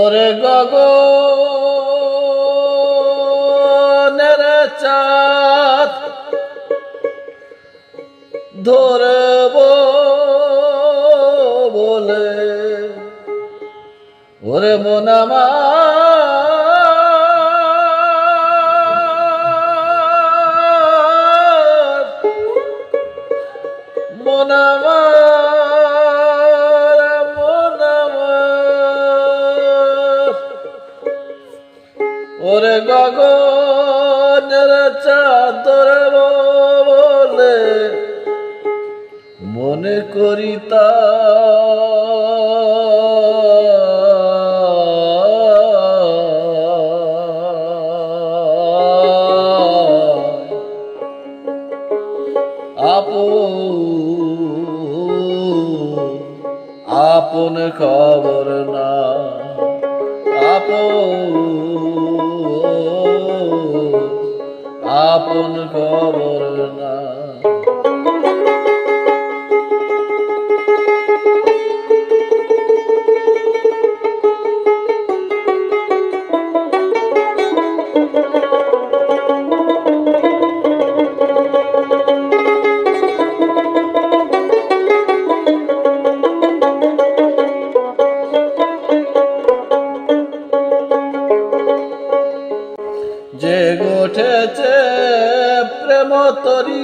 ওরে গগনের চাঁদ ধরব বলে। ওরে মনামার মনামার ওরে গগনের চাদর বলে মনে করি তা আপন আপন খবর আপন খবর না যে গোঠেছে প্রেম তরি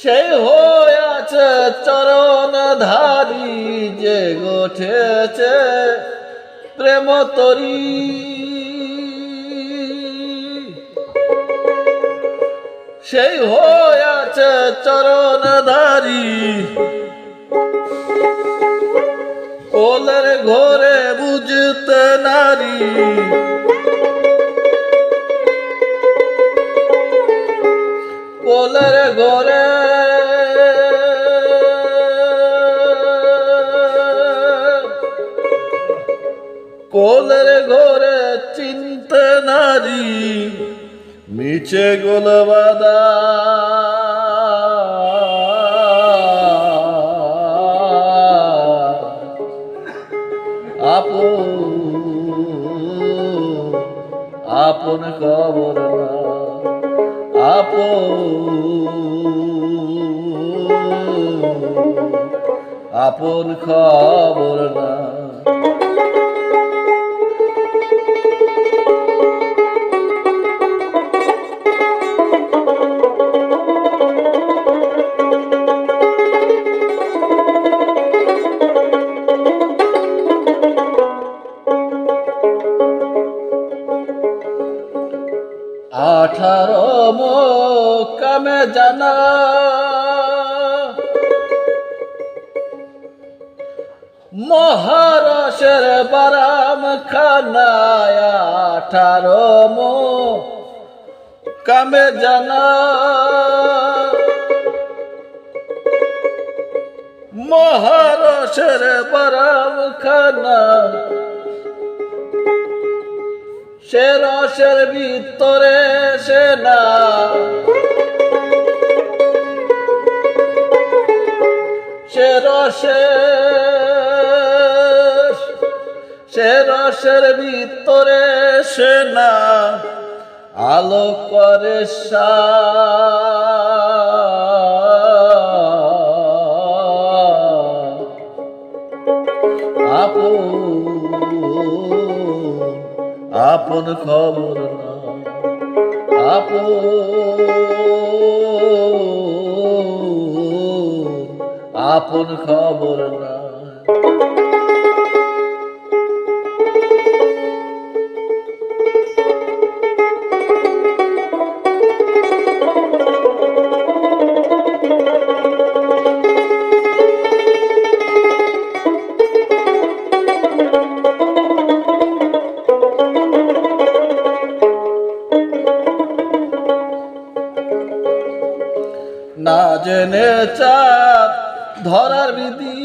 সেই হয়েছে চরণ ধারি যে গোঠেছে প্রেম তরি সেই হয়েছে চরণ কোলের ঘরে বুঝতে নারী। কোলের ঘরে কোলের ঘরে চিনতে নারী। মিছে গোলবাদা আপন খবর না আপন। আপন খবর না। আঠারো মোকামে জানা। মহারসের বারাম খানায় আঠারো মো কামে জানা। মহারসের বারাম খানা সে রসের ভিতরে সে না। সে রসে সে রসের ভিতরে সে না। আলো করে আপন আপন খবর না আপন। আপন খবর না। জেনে চাপ ধরার বিধি।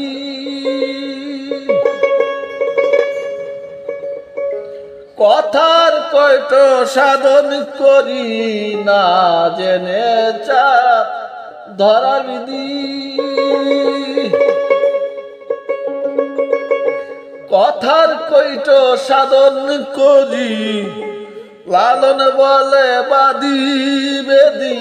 কথার কয়ট সাধন করি না জেনে চাপ ধরার বিধি। কথার কইট সাধন করি, লালন বলে বাদি বেদি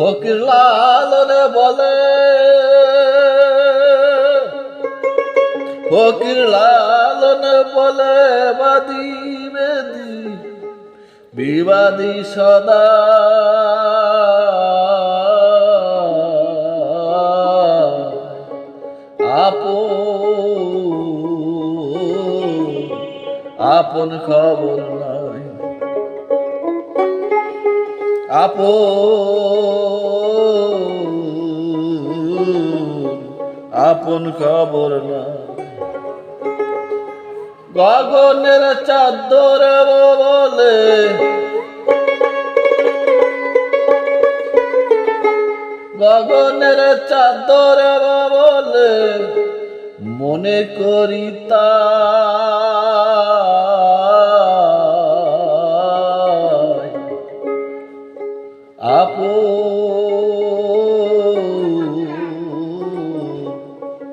ফকির লালনে বলে। ফকির লালনে বলে বাদি বেদি বিবাদী সদা। আপন আপন খবর নাই আপন খবর না। গগনের চাদর বলে গগনের চাদর বলে মনে করি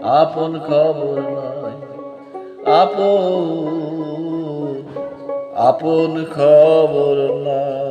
আপন খবর নাই। আপন আপন খবর নাই।